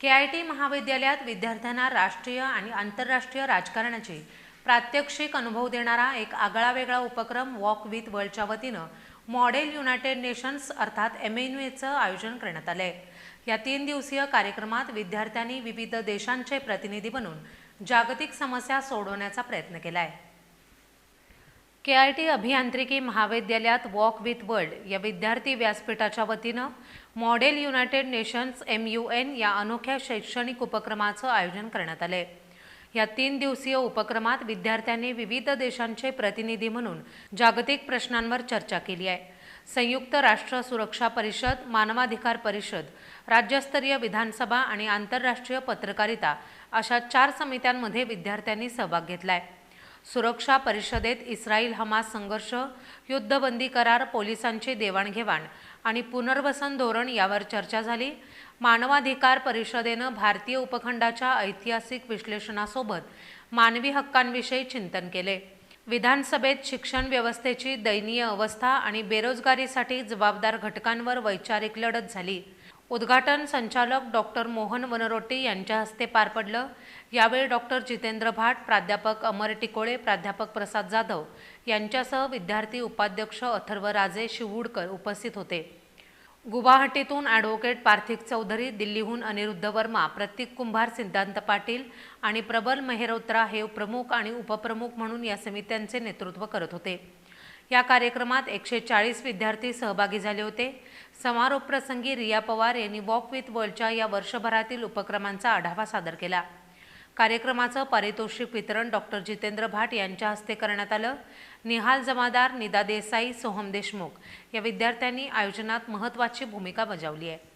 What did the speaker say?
K I T महाविद्यालयात विद्यार्थ्यांना राष्ट्रीय आणि आंतरराष्ट्रीय राजकारणाचे प्रात्यक्षिक अनुभव देणारा एक आगळावेगळा उपक्रम वॉक विथ वर्ल्डच्या वतीनं मॉडेल युनायटेड नेशन्स अर्थात एम एन एचं आयोजन करण्यात आलं आहे या तीन दिवसीय कार्यक्रमात विद्यार्थ्यांनी विविध देशांचे प्रतिनिधी बनून जागतिक समस्या सोडवण्याचा प्रयत्न केला आहे के आय टी अभियांत्रिकी महाविद्यालयात वॉक विथ वर्ल्ड या विद्यार्थी व्यासपीठाच्या वतीनं model united nations M U N या अनोख्या शैक्षणिक उपक्रमाचं आयोजन करण्यात आलं आहे या तीन दिवसीय उपक्रमात विद्यार्थ्यांनी विविध देशांचे प्रतिनिधी म्हणून जागतिक प्रश्नांवर चर्चा केली आहे. संयुक्त राष्ट्र सुरक्षा परिषद मानवाधिकार परिषद राज्यस्तरीय विधानसभा आणि आंतरराष्ट्रीय पत्रकारिता अशा चार समित्यांमध्ये विद्यार्थ्यांनी सहभाग घेतला आहे सुरक्षा परिषदेत इस्रायल हमास संघर्ष युद्धबंदी करार पोलिसांची देवाणघेवाण आणि पुनर्वसन धोरण यावर चर्चा झाली. मानवाधिकार परिषदेनं भारतीय उपखंडाच्या ऐतिहासिक विश्लेषणासोबत मानवी हक्कांविषयी चिंतन केले. विधानसभेत शिक्षण व्यवस्थेची दयनीय अवस्था आणि बेरोजगारीसाठी जबाबदार घटकांवर वैचारिक लढत झाली. उद्घाटन संचालक डॉक्टर मोहन वनरोटी यांच्या हस्ते पार पडलं. यावेळी डॉक्टर जितेंद्र भाट प्राध्यापक अमर टिकोळे प्राध्यापक प्रसाद जाधव यांच्यासह विद्यार्थी उपाध्यक्ष अथर्व राजे शिवूडकर उपस्थित होते. गुवाहाटीतून ॲडव्होकेट पार्थिक चौधरी दिल्लीहून अनिरुद्ध वर्मा प्रतीक कुंभार सिद्धांत पाटील आणि प्रबल मेहरोत्रा हे प्रमुख आणि उपप्रमुख म्हणून या समित्यांचे नेतृत्व करत होते. या कार्यक्रमात एकशे चाळीस विद्यार्थी सहभागी झाले होते. समारोप प्रसंगी रिया पवार यांनी वॉक विथ वर्ल्डच्या या वर्षभरातील उपक्रमांचा आढावा सादर केला. कार्यक्रमाचं पारितोषिक वितरण डॉक्टर जितेंद्र भाट यांच्या हस्ते करण्यात आलं. निहाल जमादार निदा देसाई सोहम देशमुख या विद्यार्थ्यांनी आयोजनात महत्त्वाची भूमिका बजावली आहे.